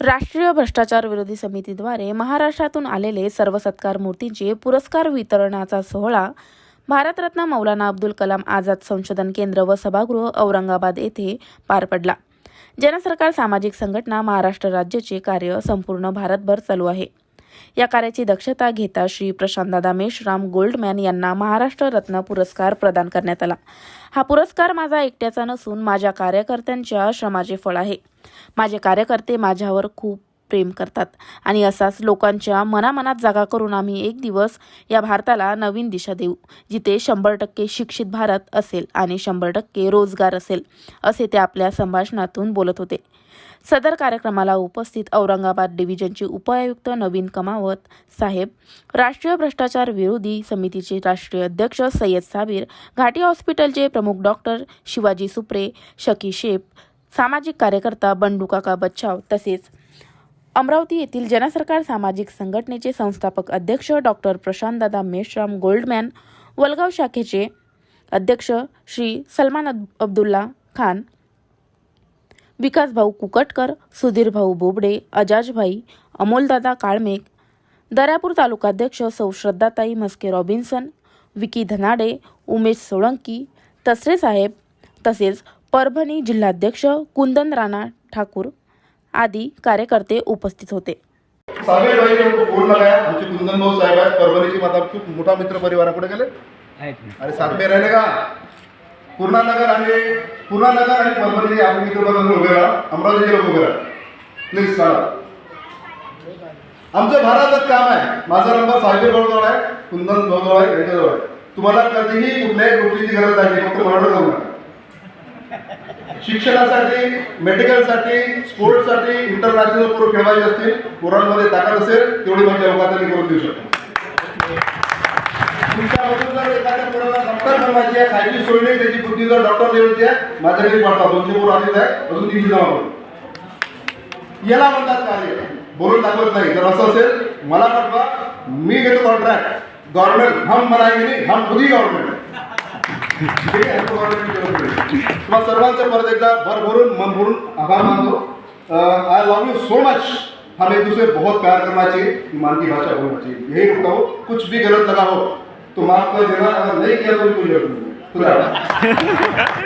राष्ट्रीय भ्रष्टाचार विरोधी समितीद्वारे महाराष्ट्रातून आलेले सर्व सत्कार मूर्तींचे पुरस्कार वितरणाचा सोहळा भारतरत्न मौलाना अब्दुल कलाम आझाद संशोधन केंद्र व सभागृह औरंगाबाद येथे पार पडला. जनसरकार सामाजिक संघटना महाराष्ट्र राज्याचे कार्य संपूर्ण भारतभर चालू आहे. या कार्याची दक्षता घेता श्री प्रशांतदादा मेश्राम गोल्डमॅन यांना महाराष्ट्र रत्न पुरस्कार प्रदान करण्यात आला. हा पुरस्कार माझा एकट्याचा नसून माझ्या कार्यकर्त्यांच्या श्रमाचे फळ आहे. माझे कार्यकर्ते माझ्यावर खूप प्रेम करतात. आणि असाच लोकांच्या मनामनात जागा करून आम्ही एक दिवस या भारताला नवीन दिशा देऊ जिथे शंभर टक्के शिक्षित भारत असेल आणि शंभर टक्के रोजगार असेल असे ते आपल्या संभाषणातून बोलत होते. सदर कार्यक्रमाला उपस्थित औरंगाबाद डिव्हिजनचे उपायुक्त नवीन कमावत साहेब राष्ट्रीय भ्रष्टाचार विरोधी समितीचे राष्ट्रीय अध्यक्ष सय्यद साबीर घाटी हॉस्पिटलचे प्रमुख डॉक्टर शिवाजी सुप्रे शकी शेप सामाजिक कार्यकर्ता बंडू काका बच्छाव तसेच अमरावती येथील जनसरकार सामाजिक संघटनेचे संस्थापक अध्यक्ष डॉक्टर प्रशांतदादा मेश्राम गोल्डमॅन वलगाव शाखेचे अध्यक्ष श्री सलमान अब्दुल्ला खान विकासभाऊ कुकटकर सुधीरभाऊ बोबडे अजाजभाई अमोलदादा काळमेक दर्यापूर तालुकाध्यक्ष सौ श्रद्धाताई मस्के रॉबिन्सन विकी धनाडे उमेश सोळंकी तसरे साहेब तसेच परभणी जिल्हाध्यक्ष कुंदन राणा ठाकूर आदी कार्यकर्ते उपस्थित होते. फोन आमचे कुंदन भाऊ साहेब आहेत. परभणीचे माझा खूप मोठा मित्र आहे. गेले? अरे राहिले का? पूर्णा नगर आणि पूर्णा नगर आणि परभणीचे आपण मित्र बरोबर उभे राहा. अमरावतीचे लोक उभे राहा. प्लीज आमचं भारतात काम आहे. माझा नंबर साहेब आहे कुंदन भाऊजवळ आहे यांच्याजवळ आहे. तुम्हाला कधीही कुठल्याही गोष्टीची गरज नाही. फक्त ऑर्डर करू नका शिक्षणासाठी मेडिकलसाठी स्पोर्ट्ससाठी इंटरनॅशनल पोरं खेळवायचे असतील पोरांमध्ये ताकद असेल तेवढी माझ्या अवकाशाने करून देऊ शकतो. तुमच्यामधून जर एखाद्या पोराला डॉक्टर बनवायची आहे खायची सोय नाही त्याची बुद्धी जर डॉक्टर लेवलची आहे माझ्याकडे पाठवा. दोनशे पोरं आधीच आहे अजून तीनशे जमा याला म्हणतात कार्य. बोलून दाखवत नाही. जर असं असेल मला पाठवा. मी घेतो कॉन्ट्रॅक्ट गव्हर्नमेंट हम बनाएंगे नहीं हम खुद ही गव्हर्नमेंट ठीक आहे तुम्हाला सर्वांचं परत एकदा भरभरून मन भरून आभार मानतो. I love you so much हम एक दूसरे बहुत प्यार करना चाहिए ईमान की भाषा बोलना चाहिए यही रुकता हो कुछ भी गलत लगा हो तो माफ कर देना. अगर नहीं किया तो भी कोई जरूरत नहीं